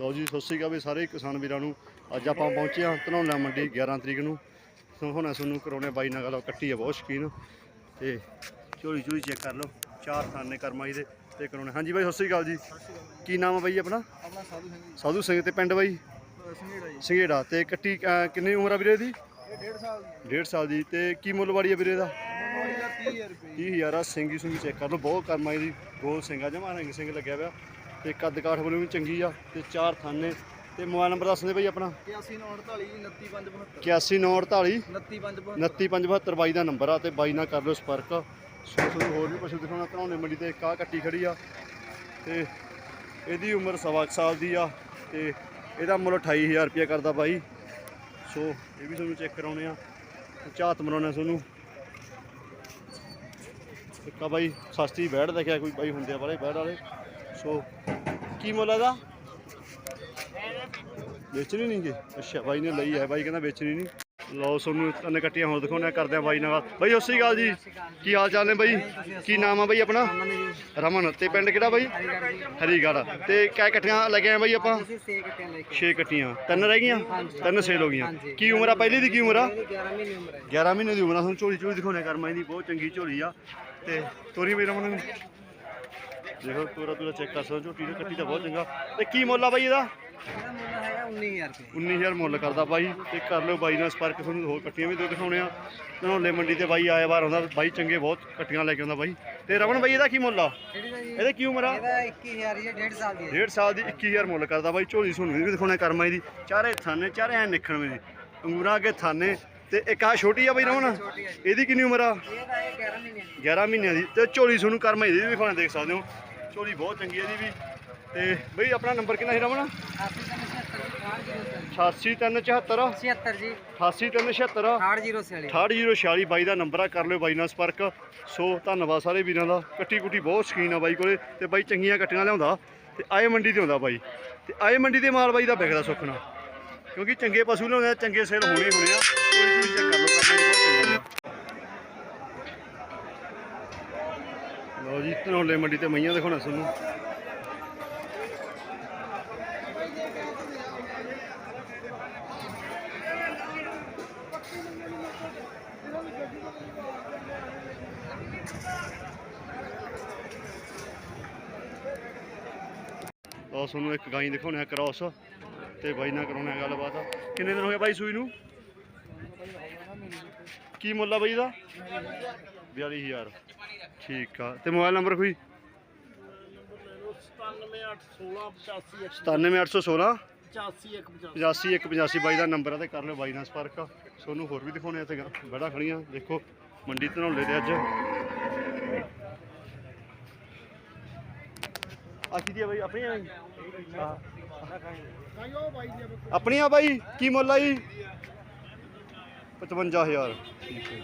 ਲਓ ਜੀ ਸਤਿ ਸ਼੍ਰੀ ਅਕਾਲ ਵੀ ਸਾਰੇ ਕਿਸਾਨ ਵੀਰਾਂ ਨੂੰ। ਅੱਜ ਆਪਾਂ ਪਹੁੰਚੇ ਹਾਂ ਧਨੌਲਾ ਮੰਡੀ 11 ਤਰੀਕ ਨੂੰ। ਸੋ ਹੁਣ ਸਾਨੂੰ ਕਰਾਉਣੇ ਬਾਈ ਨਾਲ ਗੱਲ ਕੱਟੀ ਆ ਬਹੁਤ ਸ਼ੌਕੀਨ। ਤੇ ਝੋਲੀ ਝੋਲੀ ਚੈੱਕ ਕਰ ਲਓ ਚਾਰ ਥਾਨੇ ਕਰਮਾਈ ਦੇ ਤੇ ਕਰਾਉਣੇ। ਹਾਂਜੀ ਬਾਈ ਸਤਿ ਸ਼੍ਰੀ ਅਕਾਲ ਜੀ। ਕੀ ਨਾਮ ਆ ਬਾਈ ਆਪਣਾ? ਆਪਣਾ ਸਾਧੂ ਸਿੰਘ ਸਾਧੂ ਸਿੰਘ ਤੇ ਪਿੰਡ ਬਾਈ? ਜੀ ਸੰਗੇੜਾ ਜੀ। ਸਿੰਘੇੜਾ। ਤੇ ਕੱਟੀ ਕਿੰਨੀ ਉਮਰ ਆ ਵੀਰੇ ਦੀ ਇਹ 1.5 ਸਾਲ ਦੀ। 1.5 ਸਾਲ ਦੀ। ਤੇ ਕੀ ਮੁੱਲ ਵਾੜੀ ਆ ਵੀਰੇ ਦਾ 30000 ਰੁਪਏ 30000 ਆ ਸਿੰਗੀ ਸੁੰਗੀ ਚੈੱਕ ਕਰ ਲਓ ਬਹੁਤ ਕਰਮਾਈ ਦੀ। ਗੋਲ ਸਿੰਘਾ ਜਮਾ ਰੰਗ ਸਿੰਘ ਲੱਗਿਆ ਪਿਆ। ਤੇ ਕੱਦ ਕਾਠ ਵੱਲੋਂ ਵੀ ਚੰਗੀ ਆ ਤੇ ਚਾਰ ਥਾਨੇ। ਤੇ ਮੋਬਾਈਲ ਨੰਬਰ ਦੱਸ ਦੇ ਬਾਈ ਆਪਣਾ। 8948 29572 8198 29572 2957 ਬਾਈ ਦਾ ਨੰਬਰ ਆ ਤੇ ਬਾਈ ਨਾਲ ਕਰ ਲਓ ਸੰਪਰਕ। ਸੋ ਤੁਹਾਨੂੰ ਹੋਰ ਵੀ ਪਸ਼ੂ ਦਿਖਾਉਣਾ ਧਨੌਲੇ ਮੰਡੀ ਤੇ ਕਾਹ ਕੱਟੀ ਖੜੀ ਆ। ਤੇ ਇਹਦੀ ਉਮਰ ਸਵਾ ਕੁ ਸਾਲ ਦੀ ਆ ਤੇ ਇਹਦਾ ਮੁੱਲ 28000 ਰੁਪਏ ਕਰਦਾ ਬਾਈ। ਸੋ ਇਹ ਵੀ ਤੁਹਾਨੂੰ ਚੈੱਕ ਕਰਾਉਣੇ ਆ। ਝਾਤ ਮਰਾਉਣੇ ਤੁਹਾਨੂੰ। ਇੱਕ ਬਾਈ, ਸਸਤੀ ਬੈੜ ਦੇਖਿਆ ਕੋਈ ਬਾਈ ਹੁੰਦੇ ਆ ਬਾਰੇ, ਬੈੜ ਵਾਲੇ। ਸੋ ਕੀ ਮੁੱਲ ਇਹਦਾ? ਵੇਚਣੀ ਨਹੀਂ ਗੇ? ਅੱਛਾ ਬਾਈ ਨੇ ਲਈ ਹੈ ਬਾਈ ਕਹਿੰਦਾ ਵੇਚਣੀ ਨਹੀਂ ਲਓ ਤੁਹਾਨੂੰ ਤਿੰਨ ਕੱਟੀਆਂ ਹੋਰ ਦਿਖਾਉਂਦੇ ਕਰਦੇ ਆ ਬਾਈ ਨਾਲ ਬਾਈ ਸਤਿ ਸ਼੍ਰੀ ਅਕਾਲ ਜੀ। ਕੀ ਹਾਲ ਚਾਲ ਨੇ ਬਾਈ? ਕੀ ਨਾਮ ਆ ਬਾਈ ਆਪਣਾ? ਰਮਨ। ਤੇ ਪਿੰਡ ਕਿਹੜਾ ਬਾਈ? ਹਰੀਗੜ੍ਹ। ਤੇ ਕਿਆ ਕੱਟੀਆਂ ਲੈ ਕੇ ਆਏ ਬਾਈ ਆਪਾਂ? ਸੇ ਕੱਟਿਆਂ ਲੈ ਕੇ 6 ਕੱਟੀਆਂ ਤਿੰਨ ਰਹਿ ਗਈਆਂ? ਤਿੰਨ ਸੇਲ ਹੋ ਗਈਆਂ। ਕੀ ਉਮਰ ਆ ਪਹਿਲੀ ਦੀ ਕੀ ਉਮਰ ਆ? 11 ਮਹੀਨੇ ਉਮਰ ਹੈ। 11 ਮਹੀਨੇ ਦੀ ਉਮਰ ਆ। ਤੁਹਾਨੂੰ ਝੋਲੀ ਝੋਲੀ ਦਿਖਾਉਣੇ ਕਰਮਾਂ ਦੀ ਬਹੁਤ ਚੰਗੀ ਝੋਲੀ ਆ। ਤੇ ਤੋਰੀ ਮੇਰਾ ਮਨ ਦੇਖੋ ਤੋਰਾ ਤੋਰਾ ਚੈੱਕ ਕਰ ਸਕਦੇ ਝੋਟੀ ਦੀ ਕੱਟੀ ਤਾਂ ਬਹੁਤ ਚੰਗਾ। ਤੇ ਕੀ ਮੁੱਲ ਆ ਬਾਈ ਇਹਦਾ? ਇਹਦਾ ਮੁੱਲ ਹੈਗਾ 19000 ਰੁਪਏ। 19000 ਮੁੱਲ ਕਰਦਾ ਬਾਈ। ਤੇ ਕਰ ਲਿਓ ਬਾਈ ਨਾਲ ਸੰਪਰਕ ਤੁਹਾਨੂੰ ਹੋਰ ਕੱਟੀਆਂ ਵੀ ਦੋ ਦਿਖਾਉਣੇ ਆ। ਧਨੌਲੇ ਮੰਡੀ ਤੇ ਬਾਈ ਆਏ ਵਾਰ ਆਉਂਦਾ ਬਾਈ ਚੰਗੇ ਬਹੁਤ ਕੱਟੀਆਂ ਲੈ ਕੇ ਆਉਂਦਾ ਬਾਈ। ਤੇ ਰਮਨ ਬਾਈ ਇਹਦਾ ਕੀ ਮੁੱਲ ਆ? ਇਹਦੇ ਕੀ ਉਮਰ ਆ? ਇਹਦਾ 21000 ਜੀ 1.5 ਸਾਲ ਦੀ ਹੈ। ਡੇਢ ਸਾਲ ਦੀ 21000 ਮੁੱਲ ਕਰਦਾ ਬਾਈ। ਝੋਲੀ ਸੁਣ ਵੀ ਦਿਖਾਉਣੇ ਕਰਮਾਈ ਦੀ। ਚਾਰੇ ਥਾਨੇ ਚਾਰੇ ਐ ਨਿਖਣਵੇਂ ਦੀ ਅੰਗੂਰਾਂ ਅੱਗੇ ਥਾਨੇ। ਤੇ ਇੱਕ ਆ ਛੋਟੀ ਆ ਬਾਈ ਰਮਨ। ਇਹਦੀ ਕਿੰਨੀ ਉਮਰ ਆ? ਇਹਦਾ ਇਹ 11 ਮਹੀਨੇ ਦੀ। 11 ਮਹੀਨਿਆਂ ਦੀ। ਤੇ ਝੋਲੀ ਤੁਹਾਨੂੰ ਕਰਮਾਈ ਦੀ ਵੀ ਦਿਖਾਉਣੇ ਦੇਖ ਸਕਦੇ ਹੋ। ਝੋਲੀ ਬਹੁਤ ਚੰਗੀ ਹੈ ਇਹਦੀ ਵੀ। ਤੇ ਬਈ ਆਪਣਾ ਨੰਬਰ ਕਿੰਨਾ ਸੀ ਰਮਨ? 88374 76 ਜੀ। 88376 8046 68046 ਬਾਈ ਦਾ ਨੰਬਰ ਆ ਕਰ ਲਿਓ ਬਾਈ ਨਾਲ ਸੰਪਰਕ। ਸੋ ਧੰਨਵਾਦ ਸਾਰੇ ਵੀਰਾਂ ਦਾ। ਕੱਟੀ ਕੁੱਟੀ ਬਹੁਤ ਸ਼ਕੀਨ ਆ ਬਾਈ ਕੋਲੇ। ਤੇ ਬਾਈ ਚੰਗੀਆਂ ਕੱਟੀਆਂ ਲਿਆਉਂਦਾ। ਤੇ ਆਏ ਮੰਡੀ ਤੇ ਆਉਂਦਾ ਬਾਈ। ਤੇ ਆਏ ਮੰਡੀ ਤੇ ਮਾਲ ਬਾਈ ਦਾ ਵਿਕਦਾ ਸੁੱਖਣਾ ਕਿਉਂਕਿ ਚੰਗੇ ਪਸ਼ੂ ਲਿਆਉਂਦੇ ਆ ਚੰਗੇ ਸੇਲ ਹੋਣੇ ਹੋਣੇ ਆ। ਲਓ ਮੰਡੀ ਤੇ ਮਈਆਂ ਦਿਖਾਉਣਾ ਤੁਹਾਨੂੰ। ਲਓ ਤੁਹਾਨੂੰ ਇੱਕ ਗਾਈ ਦਿਖਾਉਣਾ ਕ੍ਰਾਸ ਤੇ ਬਾਈ ਨਾਲ ਕਰਾਉਣਾ ਗੱਲਬਾਤ। ਕਿੰਨੇ ਦਿਨ ਹੋ ਗਏ ਬਾਈ ਸੂਈ ਨੂੰ? ਕੀ ਮੁੱਲ ਆ ਬਾਈ ਦਾ? 42000 ਠੀਕ ਆ। ਤੇ ਮੋਬਾਈਲ ਨੰਬਰ ਕੋਈ? 97816 85185 ਬਾਈ ਦਾ ਨੰਬਰ ਆ ਤੇ ਕਰ ਲਿਓ ਬਾਈ ਨਾਲ ਸੰਪਰਕ ਤੁਹਾਨੂੰ ਹੋਰ ਵੀ ਦਿਖਾਉਣੇ ਆ ਬੜਾ ਖੜੀਆਂ। ਦੇਖੋ, ਮੰਡੀ ਧਨੌਲੇ ਦੇ ਅੱਜ। ਆ ਕੀ ਦੀ ਆ ਬਾਈ? ਆਪਣੀਆਂ ਆਪਣੀਆਂ ਬਾਈ? ਕੀ ਮੁੱਲ ਆ ਜੀ? 55000 ਠੀਕ ਹੈ।